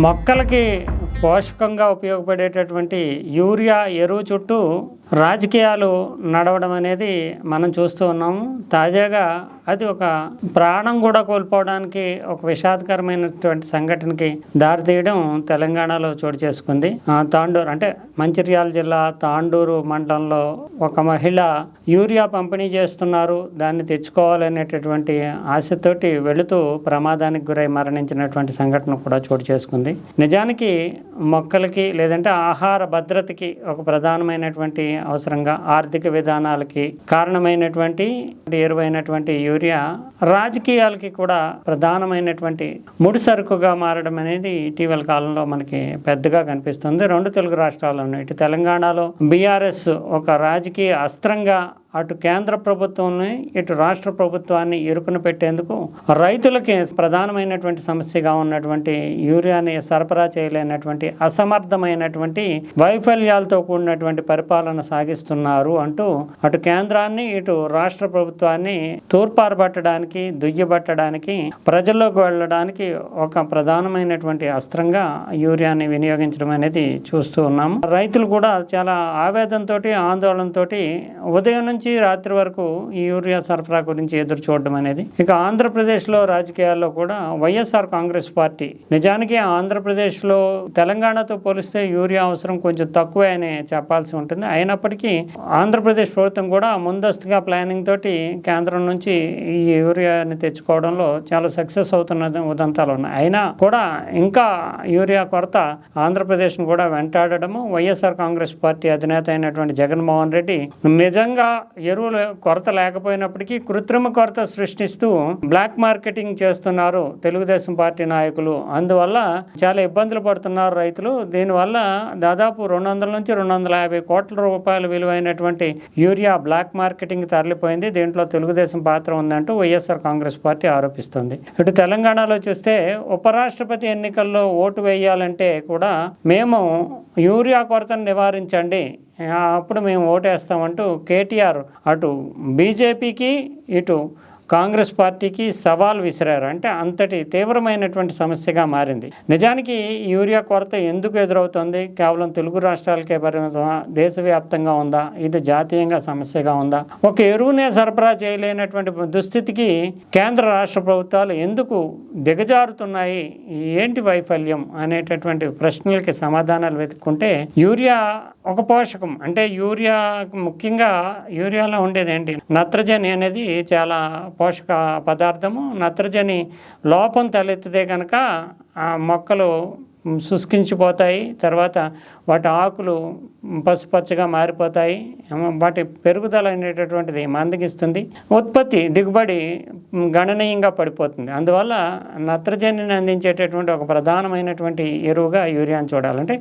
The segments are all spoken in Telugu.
మొక్కలకి పోషకంగా ఉపయోగపడేటటువంటి యూరియా ఎరువు చుట్టూ రాజకీయాలు నడవడం అనేది మనం చూస్తూ ఉన్నాము తాజాగా అది ఒక ప్రాణం కూడా కోల్పోవడానికి ఒక విషాదకరమైనటువంటి సంఘటనకి దారితీయడం తెలంగాణలో చోటు చేసుకుంది. తాండూరు అంటే మంచిర్యాల జిల్లా తాండూరు మండలంలో ఒక మహిళ యూరియా పంపిణీ చేస్తున్నారు. దాన్ని తెచ్చుకోవాలనేటటువంటి ఆశతోటి వెళుతూ ప్రమాదానికి గురై మరణించినటువంటి సంఘటన కూడా చోటు చేసుకుంది. నిజానికి మొక్కలకి లేదంటే ఆహార భద్రతకి ఒక ప్రధానమైనటువంటి అవసరంగా ఆర్థిక విధానాలకి కారణమైనటువంటి ఎరువైనటువంటి యూరియా రాజకీయాలకి కూడా ప్రధానమైనటువంటి ముడి సరుకుగా మారడం అనేది ఇటీవల కాలంలో మనకి పెద్దగా కనిపిస్తుంది. రెండు తెలుగు రాష్ట్రాల్లోనూ ఇటు తెలంగాణలో బీఆర్ఎస్ ఒక రాజకీయ అస్త్రంగా అటు కేంద్ర ప్రభుత్వాన్ని ఇటు రాష్ట్ర ప్రభుత్వాన్ని ఇరుకున పెట్టేందుకు రైతులకి ప్రధానమైనటువంటి సమస్యగా ఉన్నటువంటి యూరియాని సరఫరా చేయలేనటువంటి అసమర్థమైనటువంటి వైఫల్యాలతో కూడినటువంటి పరిపాలన సాగిస్తున్నారు అంటూ అటు కేంద్రాన్ని ఇటు రాష్ట్ర ప్రభుత్వాన్ని తూర్పారబట్టడానికి దుయ్యబట్టడానికి ప్రజల్లోకి వెళ్ళడానికి ఒక ప్రధానమైనటువంటి అస్త్రంగా యూరియాని వినియోగించడం అనేది చూస్తూ ఉన్నాము రైతులు కూడా చాలా ఆవేదనతో ఆందోళనతోటి ఉదయం నుంచి రాత్రి వరకు ఈ యూరియా సరఫరా గురించి ఎదురు చూడడం అనేది. ఇక ఆంధ్రప్రదేశ్లో రాజకీయాల్లో కూడా వైఎస్ఆర్ కాంగ్రెస్ పార్టీ నిజానికి ఆంధ్రప్రదేశ్లో తెలంగాణతో పోలిస్తే యూరియా అవసరం కొంచెం తక్కువే అని చెప్పాల్సి ఉంటుంది. అయినప్పటికీ ఆంధ్రప్రదేశ్ ప్రభుత్వం కూడా ముందస్తుగా ప్లానింగ్ తోటి కేంద్రం నుంచి ఈ యూరియాని తెచ్చుకోవడంలో చాలా సక్సెస్ అవుతున్న ఉదంతాలు ఉన్నాయి. అయినా కూడా ఇంకా యూరియా కొరత ఆంధ్రప్రదేశ్ను కూడా వెంటాడడము వైఎస్ఆర్ కాంగ్రెస్ పార్టీ అధినేత అయినటువంటి జగన్మోహన్ రెడ్డి నిజంగా ఎరువుల కొరత లేకపోయినప్పటికీ కృత్రిమ కొరత సృష్టిస్తూ బ్లాక్ మార్కెటింగ్ చేస్తున్నారు తెలుగుదేశం పార్టీ నాయకులు. అందువల్ల చాలా ఇబ్బందులు పడుతున్నారు రైతులు. దీనివల్ల దాదాపు రెండు వందల నుంచి రెండు వందల యాభై కోట్ల రూపాయల విలువైనటువంటి యూరియా బ్లాక్ మార్కెటింగ్ తరలిపోయింది. దీంట్లో తెలుగుదేశం పాత్ర ఉందంటూ వైఎస్ఆర్ కాంగ్రెస్ పార్టీ ఆరోపిస్తుంది. ఇటు తెలంగాణలో చూస్తే ఉపరాష్ట్రపతి ఎన్నికల్లో ఓటు వేయాలంటే కూడా మేము యూరియా కొరతను నివారించండి. అప్పుడు మేము ఓటేస్తామంటూ కేటీఆర్ అటు బీజేపీకి ఇటు కాంగ్రెస్ పార్టీకి సవాల్ విసిరారు. అంటే అంతటి తీవ్రమైనటువంటి సమస్యగా మారింది. నిజానికి యూరియా కొరత ఎందుకు ఎదురవుతుంది? కేవలం తెలుగు రాష్ట్రాలకే పరిమితమా? దేశవ్యాప్తంగా ఉందా? ఇది జాతీయంగా సమస్యగా ఉందా? ఒక ఎరువునే సరఫరా చేయలేనటువంటి దుస్థితికి కేంద్ర రాష్ట్ర ప్రభుత్వాలు ఎందుకు దిగజారుతున్నాయి? ఏంటి వైఫల్యం? అనేటటువంటి ప్రశ్నలకి సమాధానాలు వెతుక్కుంటే యూరియా ఒక పోషకం. అంటే యూరియా ముఖ్యంగా యూరియాలో ఉండేది ఏంటి? నత్రజని అనేది చాలా పోషక పదార్థము నత్రజని లోపం తలెత్తితే కనుక ఆ మొక్కలు శుష్కించిపోతాయి. తర్వాత వాటి ఆకులు పసుపచ్చగా మారిపోతాయి. వాటి పెరుగుదల అనేటటువంటిది మందగిస్తుంది. ఉత్పత్తి దిగుబడి గణనీయంగా పడిపోతుంది. అందువల్ల నత్రజనిని అందించేటటువంటి ఒక ప్రధానమైనటువంటి ఎరువుగా యూరియాని చూడాలంటే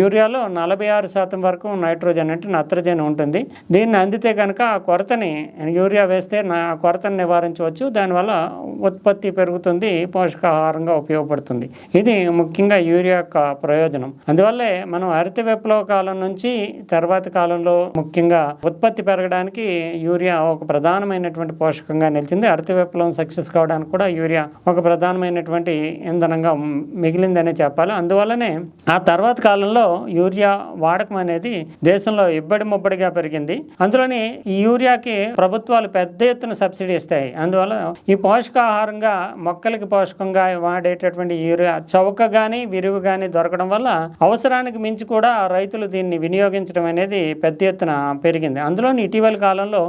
యూరియాలో నలభై ఆరు శాతం వరకు నైట్రోజన్ అంటే నత్రజని ఉంటుంది. దీన్ని అందితే కనుక ఆ కొరతని యూరియా వేస్తే నా ఆ కొరతను నివారించవచ్చు. దానివల్ల ఉత్పత్తి పెరుగుతుంది పోషకాహారంగా ఉపయోగపడుతుంది. ఇది ముఖ్యంగా యూరియా యొక్క ప్రయోజనం. అందువల్లే మనం హరిత విప్లవ కాలం నుంచి తర్వాతి కాలంలో ముఖ్యంగా ఉత్పత్తి పెరగడానికి యూరియా ఒక ప్రధానమైనటువంటి పోషకంగా నిలిచింది. హరిత విప్లవం సక్సెస్ కావడానికి కూడా యూరియా ఒక ప్రధానమైనటువంటి ఇంధనంగా మిగిలిందనే చెప్పాలి. అందువల్లనే ఆ తర్వాత కాలంలో యూరియా వాడకం అనేది దేశంలో ఇబ్బడి ముబ్బడిగా పెరిగింది. అందులోని ఈ యూరియాకి ప్రభుత్వాలు పెద్ద ఎత్తున సబ్సిడీ ఇస్తాయి. అందువల్ల ఈ పోషకాహారంగా మొక్కలకి పోషకంగా వాడేటటువంటి యూరియా చౌక కానీ ఎరువు కానీ దొరకడం వల్ల అవసరానికి మించి కూడా రైతులు దీన్ని వినియోగించడం అనేది పెద్ద ఎత్తున పెరిగింది. అందులోని ఇటీవల కాలంలో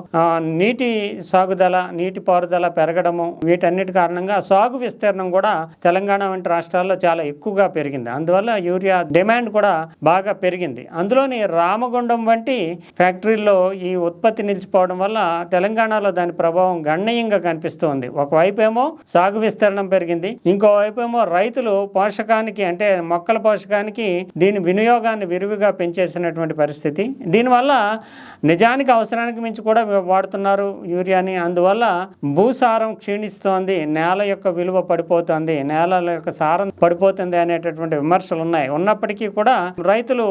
నీటి సాగుదల నీటి పారుదల పెరగడము వీటన్నిటి కారణంగా సాగు విస్తీర్ణం కూడా తెలంగాణ వంటి రాష్ట్రాల్లో చాలా ఎక్కువగా పెరిగింది. అందువల్ల యూరియా డిమాండ్ కూడా బాగా పెరిగింది. అందులోని రామగుండం వంటి ఫ్యాక్టరీల్లో ఈ ఉత్పత్తి నిలిచిపోవడం వల్ల తెలంగాణలో దాని ప్రభావం గణనీయంగా కనిపిస్తోంది ఒకవైపు ఏమో సాగు విస్తీర్ణం పెరిగింది. ఇంకోవైపు ఏమో రైతులు పోషకానికి అంటే మొక్కల పోషకానికి దీని వినియోగాన్ని విరివిగా పెంచేసినటువంటి పరిస్థితి. దీనివల్ల నిజానికి అవసరానికి మించి కూడా వాడుతున్నారు యూరియాని. అందువల్ల భూసారం క్షీణిస్తోంది నేల యొక్క విలువ పడిపోతుంది నేల యొక్క సారం పడిపోతుంది అనేటటువంటి విమర్శలు ఉన్నాయి ఉన్నప్పటికీ కూడా రైతులు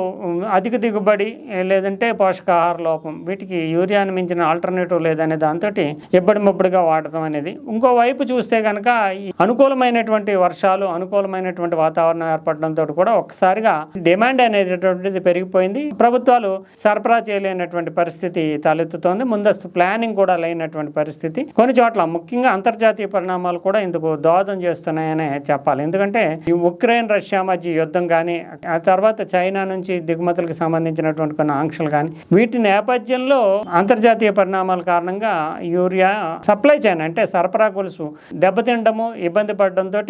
అధిక దిగుబడి లేదంటే పోషకాహార లోపం వీటికి యూరియాని మించిన ఆల్టర్నేటివ్ లేదనే దాంతో ఇబ్బడి ముబ్బడిగా వాడటం అనేది. ఇంకో వైపు చూస్తే కనుక ఈ అనుకూలమైనటువంటి వర్షాలు అనుకూలమైనటువంటి వాతావరణం ఏర్పడడం పడడంతో కూడా ఒక్కసారిగా డిమాండ్ అనేటటువంటిది పెరిగిపోయింది. ప్రభుత్వాలు సరఫరా చేయలేనటువంటి పరిస్థితి తలెత్తుతోంది. ముందస్తు ప్లానింగ్ కూడా లేనటువంటి పరిస్థితి. కొన్ని చోట్ల ముఖ్యంగా అంతర్జాతీయ పరిణామాలు కూడా ఇందుకు దోహదం చేస్తున్నాయనే చెప్పాలి. ఎందుకంటే ఈ ఉక్రెయిన్ రష్యా మధ్య యుద్ధం కానీ ఆ తర్వాత చైనా నుంచి దిగుమతులకు సంబంధించినటువంటి కొన్ని ఆంక్షలు కానీ వీటి నేపథ్యంలో అంతర్జాతీయ పరిణామాల కారణంగా యూరియా సప్లై చైన్ అంటే సరఫరా గొలుసు దెబ్బతినడము ఇబ్బంది పడడంతో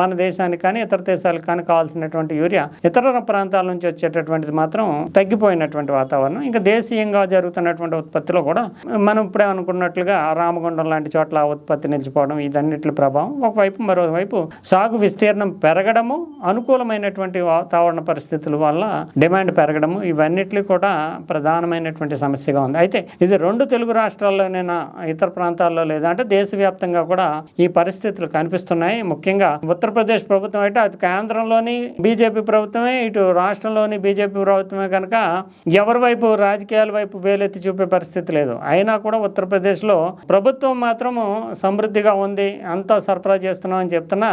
మన దేశానికి కానీ ఇతర దేశాలకు కానీ కావాల్సినటువంటి యూరియా ఇతర ప్రాంతాల నుంచి వచ్చేటటువంటిది మాత్రం తగ్గిపోయినటువంటి వాతావరణం. ఇంకా దేశీయంగా జరుగుతున్నటువంటి ఉత్పత్తిలో కూడా మనం ఇప్పుడే అనుకున్నట్లుగా రామగుండం లాంటి చోట్ల ఉత్పత్తి నిలిచిపోవడం ఇదన్నిటి ప్రభావం. ఒకవైపు మరోవైపు సాగు విస్తీర్ణం పెరగడము అనుకూలమైనటువంటి వాతావరణ పరిస్థితుల వల్ల డిమాండ్ పెరగడము ఇవన్నిటి కూడా ప్రధానమైనటువంటి సమస్యగా ఉంది. అయితే ఇది రెండు తెలుగు రాష్ట్రాల్లోనైనా ఇతర ప్రాంతాల్లో లేదా అంటే దేశవ్యాప్తంగా కూడా ఈ పరిస్థితులు కనిపిస్తున్నాయి. ముఖ్యంగా ఉత్తరప్రదేశ్ ప్రభుత్వం అయితే అది కేంద్రంలోని బీజేపీ ప్రభుత్వమే ఇటు రాష్ట్రంలోని బీజేపీ ప్రభుత్వమే కనుక ఎవరి వైపు రాజకీయాల వైపు వేలెత్తి చూపే పరిస్థితి లేదు. అయినా కూడా ఉత్తరప్రదేశ్లో ప్రభుత్వం మాత్రము సమృద్ధిగా ఉంది అంతా సరఫరా చేస్తున్నాం అని చెప్తున్నా.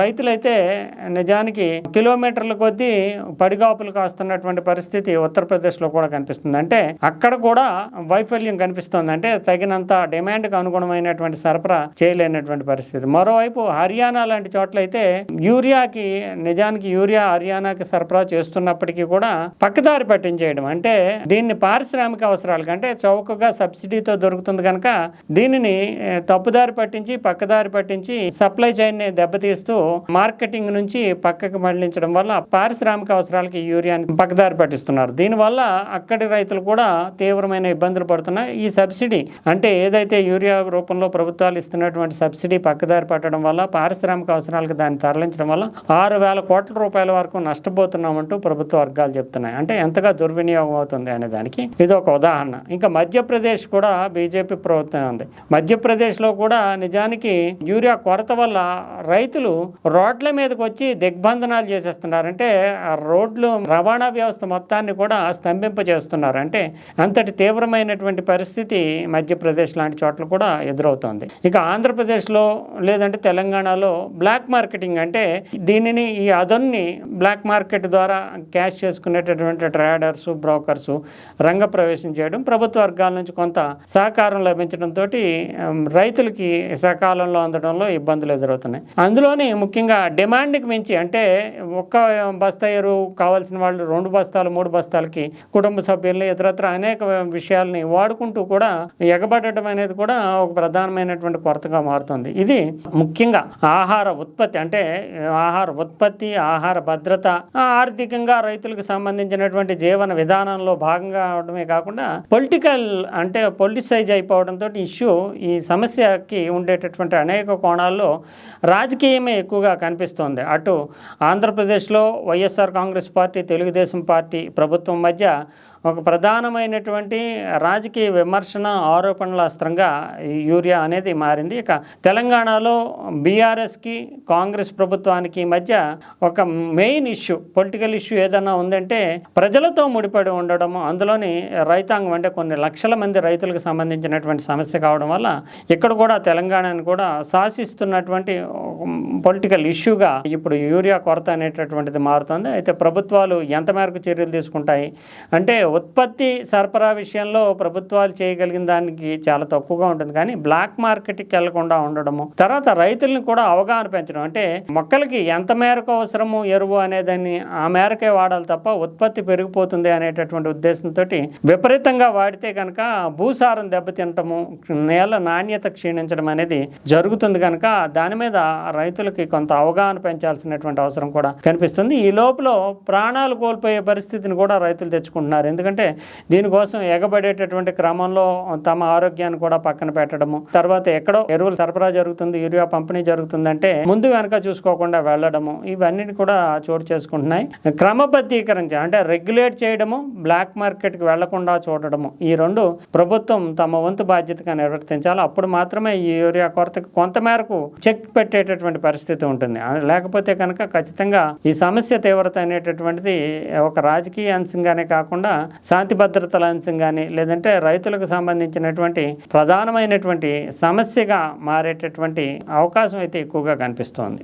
రైతులైతే నిజానికి కిలోమీటర్ల కొద్దీ పడిగాపులు కాస్తున్నటువంటి పరిస్థితి ఉత్తరప్రదేశ్లో కూడా కనిపిస్తుంది. అంటే అక్కడ కూడా వైఫల్యం కనిపిస్తుంది. అంటే తగినంత డిమాండ్కి అనుగుణమైనటువంటి సరఫరా చేయలేనటువంటి పరిస్థితి. మరోవైపు హర్యానా లాంటి చోట్ల అయితే యూరియాకి నిజానికి యూరియా హర్యానాకి సరఫరా చేస్తున్నప్పటికీ కూడా పక్కదారి పట్టించేయడం. అంటే దీన్ని పారిశ్రామిక అవసరాలకు అంటే చౌకగా సబ్సిడీతో దొరుకుతుంది కనుక దీనిని తప్పుదారి పట్టించి పక్కదారి పట్టించి సప్లై చైన్ని దెబ్బతీస్తూ మార్కెటింగ్ నుంచి పక్కకు మళ్ళించడం వల్ల పారిశ్రామిక అవసరాలకి యూరియాని పక్కదారి పట్టిస్తున్నారు. దీనివల్ల అక్కడి రైతులు కూడా తీవ్రమైన ఇబ్బందులు పడుతున్నాయి. ఈ సబ్సిడీ అంటే ఏదైతే యూరియా రూపంలో ప్రభుత్వాలు ఇస్తున్నటువంటి సబ్సిడీ పక్కదారి పట్టడం వల్ల పారిశ్రామిక అవసరాలకు దాన్ని తరలించడం వల్ల ఆరు వేల కోట్ల రూపాయల వరకు నష్టపోతున్నామంటూ ప్రభుత్వ వర్గాలు చెప్తున్నాయి. అంటే ఎంతగా దుర్వినియోగం అవుతుంది అనే దానికి ఇది ఒక ఉదాహరణ. ఇంకా మధ్యప్రదేశ్ కూడా బీజేపీ ప్రభుత్వం ఉంది. మధ్యప్రదేశ్లో కూడా నిజానికి యూరియా కొరత వల్ల రైతులు రోడ్ల మీదకి వచ్చి దిగ్బంధనాలు చేసేస్తున్నారు. అంటే ఆ రోడ్లు రవాణా వ్యవస్థ మొత్తాన్ని కూడా స్తంభింప చేస్తున్నారు అంటే అంతటి తీవ్రమైనటువంటి పరిస్థితి మధ్యప్రదేశ్ లాంటి చోట్ల కూడా ఎదురవుతోంది. ఇక ఆంధ్రప్రదేశ్లో లేదంటే తెలంగాణలో బ్లాక్ మార్కెటింగ్ అంటే దీనిని ఈ అదన్ని బ్లాక్ మార్కెట్ ద్వారా క్యాష్ చేసుకునేటటువంటి ట్రేడర్స్ బ్రోకర్స్ రంగ ప్రవేశం చేయడం ప్రభుత్వ వర్గాల నుంచి కొంత సహకారం లభించడంతో రైతులకి సకాలంలో అందడంలో ఇబ్బందులు ఎదురవుతున్నాయి. అందులోని ముఖ్యంగా డిమాండ్కి మించి అంటే ఒక్క బస్తా ఎరువు కావాల్సిన వాళ్ళు రెండు బస్తాలు మూడు బస్తాలకి కుటుంబ సభ్యుల్ని ఇతరత్ర అనేక విషయాల్ని వాడుకుంటూ కూడా ఎగబడటం అనేది కూడా ఒక ప్రధానమైనటువంటి కొరతగా మారుతుంది. ఇది ముఖ్యంగా ఆహార ఉత్పత్తి అంటే ఆహార ఉత్పత్తి ఆహార భద్రత ఆర్థికంగా రైతులకు సంబంధించినటువంటి జీవన విధానంలో భాగంగా అవడమే కాకుండా పొలిటికల్ అంటే పొలిటిసైజ్ అయిపోవడంతో ఇష్యూ ఈ సమస్యకి ఉండేటటువంటి అనేక కోణాల్లో రాజకీయమే ఎక్కువగా కనిపిస్తోంది. అటు ఆంధ్రప్రదేశ్లో YSR Congress party Telugu Desam party ప్రభుత్వం మధ్య ఒక ప్రధానమైనటువంటి రాజకీయ విమర్శన ఆరోపణల అస్త్రంగా యూరియా అనేది మారింది. ఇక తెలంగాణలో బీఆర్ఎస్కి కాంగ్రెస్ ప్రభుత్వానికి మధ్య ఒక మెయిన్ ఇష్యూ పొలిటికల్ ఇష్యూ ఏదైనా ఉందంటే ప్రజలతో ముడిపడి ఉండడము. అందులోని రైతాంగం అంటే కొన్ని లక్షల మంది రైతులకు సంబంధించినటువంటి సమస్య కావడం వల్ల ఇక్కడ కూడా తెలంగాణను కూడా శాసిస్తున్నటువంటి పొలిటికల్ ఇష్యూగా ఇప్పుడు యూరియా కొరత అనేటటువంటిది మారుతుంది. అయితే ప్రభుత్వాలు ఎంత మేరకు చర్యలు తీసుకుంటాయి? అంటే ఉత్పత్తి సరఫరా విషయంలో ప్రభుత్వాలు చేయగలిగిన దానికి చాలా తక్కువగా ఉంటుంది. కానీ బ్లాక్ మార్కెట్కి వెళ్ళకుండా ఉండడము తర్వాత రైతుల్ని కూడా అవగాహన పెంచడం. అంటే మొక్కలకి ఎంత మేరకు అవసరము ఎరువు అనేదాన్ని ఆ మేరకే వాడాలి తప్ప ఉత్పత్తి పెరిగిపోతుంది అనేటటువంటి ఉద్దేశంతో విపరీతంగా వాడితే కనుక భూసారం దెబ్బతినటము నేల నాణ్యత క్షీణించడం అనేది జరుగుతుంది కనుక దాని మీద రైతులకి కొంత అవగాహన పెంచాల్సినటువంటి అవసరం కూడా కనిపిస్తుంది. ఈ లోపల ప్రాణాలు కోల్పోయే పరిస్థితిని కూడా రైతులు తెచ్చుకుంటున్నారు. ఎందుకంటే దీనికోసం ఎగబడేటటువంటి క్రమంలో తమ ఆరోగ్యాన్ని కూడా పక్కన పెట్టడము. తర్వాత ఎక్కడో ఎరువులు సరఫరా జరుగుతుంది యూరియా పంపిణీ జరుగుతుందంటే ముందు వెనక చూసుకోకుండా వెళ్ళడము. ఇవన్నీ కూడా చోటు చేసుకుంటున్నాయి. క్రమబద్ధీకరించ అంటే రెగ్యులేట్ చేయడము బ్లాక్ మార్కెట్కి వెళ్ళకుండా చూడడము. ఈ రెండు ప్రభుత్వం తమ వంతు బాధ్యతగా నిర్వర్తించాలి. అప్పుడు మాత్రమే ఈ యూరియా కొరతకు కొంత మేరకు చెక్ పెట్టేటటువంటి పరిస్థితి ఉంటుంది. లేకపోతే కనుక ఖచ్చితంగా ఈ సమస్య తీవ్రత అనేటటువంటిది ఒక రాజకీయ అంశంగానే కాకుండా శాంతి భద్రతల అంశం కానీ లేదంటే రైతులకు సంబంధించినటువంటి ప్రధానమైనటువంటి సమస్యగా మారేటటువంటి అవకాశం అయితే ఎక్కువగా కనిపిస్తోంది.